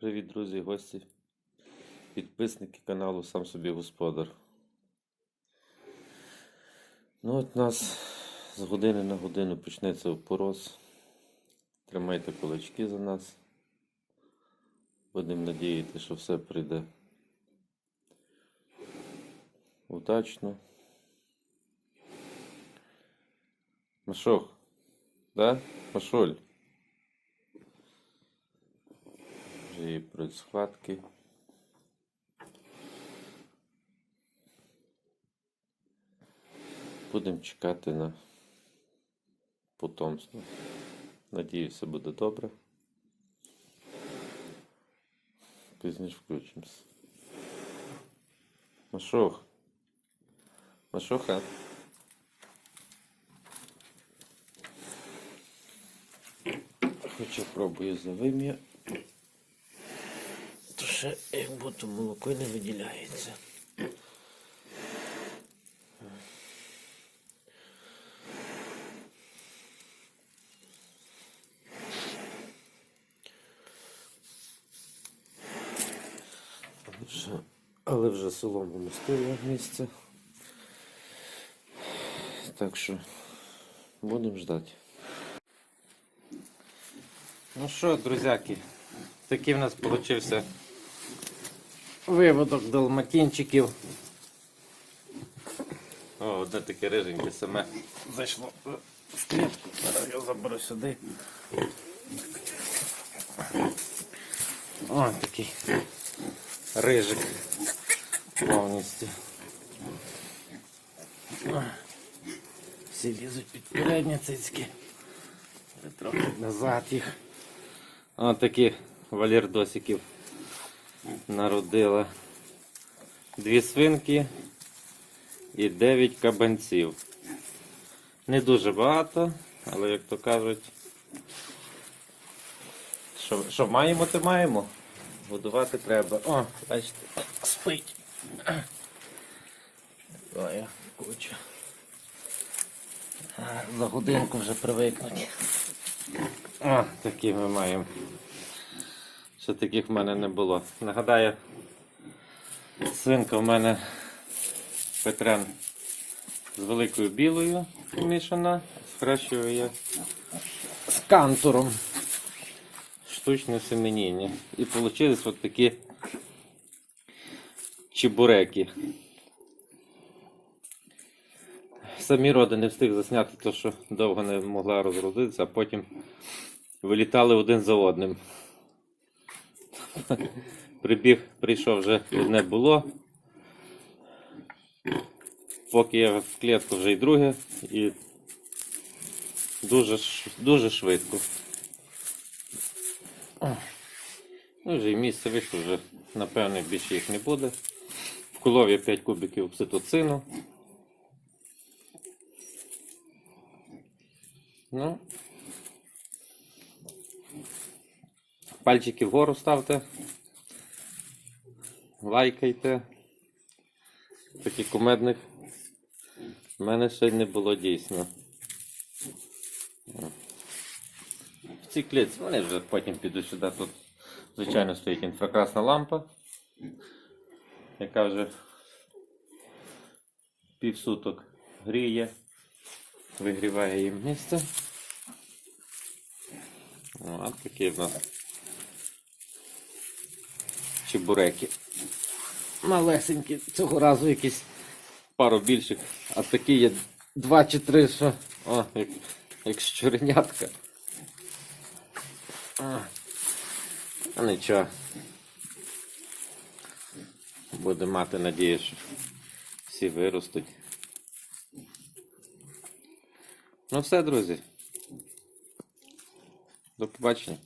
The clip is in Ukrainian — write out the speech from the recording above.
Привіт, друзі, гості, підписники каналу Сам собі господар. Ну от нас з години на годину почнеться опороз. Тримайте кулачки за нас. Будемо надіяти, що все прийде удачно. Машох, да? Машоль. Є пройдуть. Будемо чекати на потомство. Надіюся, буде добре. Пізніше включимось. Машох. Машоха. Хоча пробую за Ще як будто молоко не виділяється. Але вже, солому містило місце. Так що будемо ждати. Ну що, друзяки, такий в нас получився виводок далматинчиків. О, одне таке риженьке саме зайшло в клітку. Зараз його заберу сюди. О, такий рижик повністю. Всі лізуть під передні цицьки. Трохи назад їх. О, такі валірдосиків народила. Дві свинки і дев'ять кабанців. Не дуже багато, але як то кажуть, що, що маємо, то маємо. Годувати треба. О, бачите, спить. Ой, куча. За годинку вже привикнуть. О, такі ми маємо. Ще таких в мене не було. Нагадаю, свинка в мене Петрен з великою білою помішана, схрещую я з кантуром. Штучне семеніння. І вийшли от такі чебуреки. Самі роди не встиг засняти, то що довго не могла розродитися, а потім вилітали один за одним. Прибіг, прийшов вже одне було. Поки я в клітку вже й друге, і дуже, дуже швидко. Ну, вже і місце вийшло, вже напевне більше їх не буде. Вколов я 5 кубиків окситоцину. Ну. Пальчики вгору ставте. Лайкайте. Таких кумедних в мене ще не було дійсно. В цій клітці вони вже потім підуть сюди. Тут, звичайно, стоїть інфракрасна лампа, яка вже півсуток гріє, вигріває їм місце. От такі в нас чебуреки. Малесенькі, цього разу якісь пару більших, а такі є два чи три, що. О, як, як щуренятка. А, нічого. Буде мати надію, що всі виростуть. Ну все, друзі. До побачення.